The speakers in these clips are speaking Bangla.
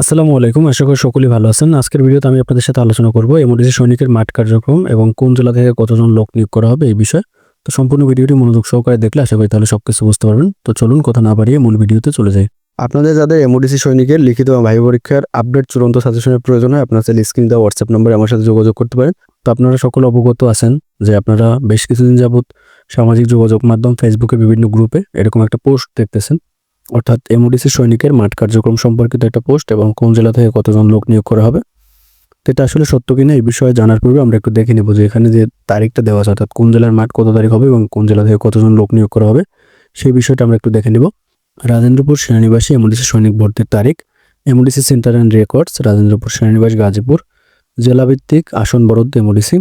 আসসালামু আলাইকুম, আশা করি সকলেই ভালো আছেন। আজকের ভিডিওতে আমি আপনাদের সাথে আলোচনা করব এমডিসি সৈনিকের মাঠ কার্যক্রম এবং কোন জেলা থেকে কতজন লোক নিয়োগ করা হবে এই বিষয়ে। তো সম্পূর্ণ ভিডিওটি মনোযোগ সহকারে দেখলে আশা করি তাহলে সব কিছু বুঝতে পারবেন। তো চলুন কথা না বাড়িয়ে মূল ভিডিওতে চলে যাই। আপনাদের যাদের এমডিসি সৈনিকের লিখিত ভাই পরীক্ষার আপডেট চূড়ান্ত সাজেশনের প্রয়োজন হয়, আপনার চাইলে স্ক্রিন দেওয়া হোয়াটসঅ্যাপ নম্বরে আমার সাথে যোগাযোগ করতে পারেন। তো আপনারা সকল অবগত আছেন যে আপনারা বেশ কিছুদিন যাবৎ সামাজিক যোগাযোগ মাধ্যম ফেসবুকে বিভিন্ন গ্রুপে এরকম একটা পোস্ট দেখতেছেন। অর্থাৎ এমওডিসি সৈনিকের মাঠ কার্যক্রম সম্পর্কিত একটা পোস্ট এবং কোন জেলা থেকে কতজন লোক নিয়োগ করা হবে তো এটা আসলে সত্য কিনা এই বিষয়ে জানার পূর্বে আমরা একটু দেখে নেব যে এখানে যে তারিখটা দেওয়া আছে, অর্থাৎ কোন জেলার মাঠ কত তারিখ হবে এবং কোন জেলা থেকে কতজন লোক নিয়োগ করা হবে, সেই বিষয়টা আমরা একটু দেখে নেব। রাজেন্দ্রপুর সেনানিবাসী এমওডিসি সৈনিক ভর্তির তারিখ MODC centre and records Rajendrapur সেনানিবাস, Gazipur, জেলাভিত্তিক আসন বরাদ্দ এমওডিসি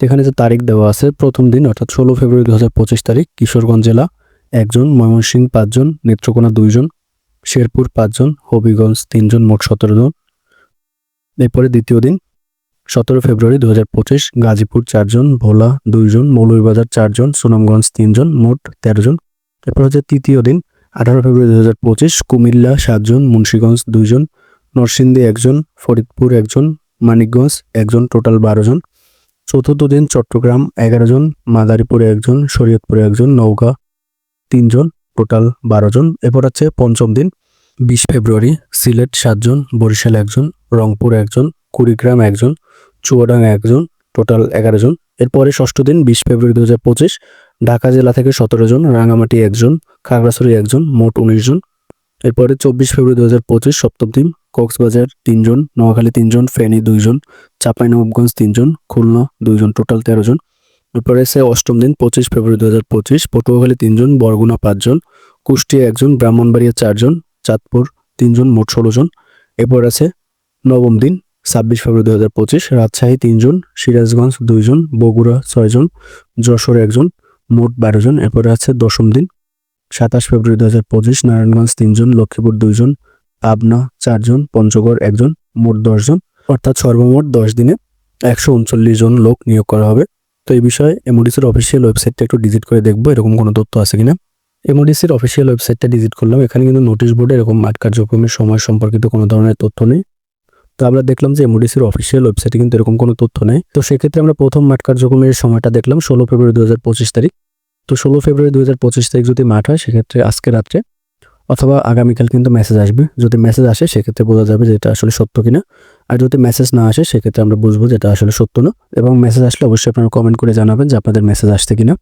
এখানে যে তারিখ দেওয়া আছে প্রথম দিন, অর্থাৎ ষোলো ফেব্রুয়ারি দু হাজার পঁচিশ তারিখ, কিশোরগঞ্জ জেলা একজন ময়মনসিংহ পাঁচজন, নেত্রকোনা দুইজন, শেরপুর পাঁচজন, হবিগঞ্জ তিনজন, মোট সতেরো জন। এরপরে দ্বিতীয় দিন, সতেরো ফেব্রুয়ারি দু হাজার পঁচিশ, গাজীপুর চারজন, ভোলা দুইজন, মৌলভীবাজার চারজন, সুনামগঞ্জ তিনজন, মোট তেরো জন। এরপর হচ্ছে তৃতীয় দিন, আঠারো ফেব্রুয়ারি দু হাজার পঁচিশ, কুমিল্লা সাতজন, মুন্সীগঞ্জ দুইজন, নরসিংদী একজন, ফরিদপুর একজন, মানিকগঞ্জ একজন, টোটাল বারো জন। চতুর্থ দিন, চট্টগ্রাম এগারো জন, মাদারীপুরে একজন, শরীয়তপুরে একজন নৌকা তিনজন, টোটাল বারো জন এরপর আছে পঞ্চম দিন, বিশ ফেব্রুয়ারি, সিলেট সাতজন, বরিশাল একজন, রংপুর একজন, কুড়িগ্রাম একজন, চুয়াডাঙ্গা একজন, টোটাল এগারো জন এরপরে ষষ্ঠ দিন, বিশ ফেব্রুয়ারি দু হাজার পঁচিশ, ঢাকা জেলা থেকে সতেরো জন রাঙামাটি একজন, খাগড়াছড়ি একজন, মোট উনিশ জন এরপরে চব্বিশ ফেব্রুয়ারি দু হাজার পঁচিশ, সপ্তম দিন, কক্সবাজার তিনজন, নোয়াখালী তিনজন, ফেনী দুইজন, চাঁপাইনবাবগঞ্জ তিনজন, খুলনা দুইজন, টোটাল তেরো জন এরপরে আছে অষ্টম দিন পঁচিশ ফেব্রুয়ারি দু হাজার পঁচিশ, পটুয়াখালী তিনজন, বরগুনা পাঁচজন, কুষ্টিয়া একজন, ব্রাহ্মণবাড়িয়া চারজন, চাঁদপুর তিনজন, মোট ষোলো জন। এরপর আছে নবম দিন, ছাব্বিশ ফেব্রুয়ারি দু হাজার পঁচিশ, রাজশাহী তিনজন, সিরাজগঞ্জ দুইজন, বগুড়া ছয়জন, যশোর একজন, মোট বারো জন। এরপরে আছে দশম দিন, সাতাশ ফেব্রুয়ারি দু হাজার পঁচিশ, নারায়ণগঞ্জ তিনজন, লক্ষ্মীপুর দুইজন, পাবনা চারজন, পঞ্চগড় একজন, মোট দশজন অর্থাৎ সর্বমোট দশ দিনে একশো উনচল্লিশ জন লোক নিয়োগ করা হবে। তো এই বিষয়ে এমওডিসির অফিসিয়াল ওয়েবসাইটটা একটু ডিজিট করে দেখব, এরকম কোনো তথ্য আছে কিনা? এমওডিসির অফিসিয়াল ওয়েবসাইটটা ডিজিট করলাম, এখানে কিন্তু নোটিশ বোর্ডে এরকম মাঠ কার্যক্রমের সময় সম্পর্কিত কোনো ধরনের তথ্য নেই। তো আমরা দেখলাম যে এমওডিসির অফিসিয়াল ওয়েবসাইটে কিন্তু এরকম কোনো তথ্য নেই। তো সেক্ষেত্রে আমরা প্রথম মাঠ কার্যক্রমের সময়টা দেখলাম, ষোলো ফেব্রুয়ারি দু হাজার পঁচিশ তারিখ। তো ষোলো ফেব্রুয়ারি দু হাজার পঁচিশ তারিখ যদি মাঠ হয়, সেক্ষেত্রে আজকে রাত্রে অথবা আগামীকাল কিন্তু মেসেজ আসবে। যদি মেসেজ আসে, সেক্ষেত্রে বোঝা যাবে যে এটা আসলে সত্য কিনা। আর যদি মেসেজ না আসে, সেক্ষেত্রে আমরা বুঝব যে এটা আসলে সত্য না। এবং মেসেজ আসলে অবশ্যই আপনারা কমেন্ট করে জানাবেন যে আপনাদের মেসেজ আসছে কিনা।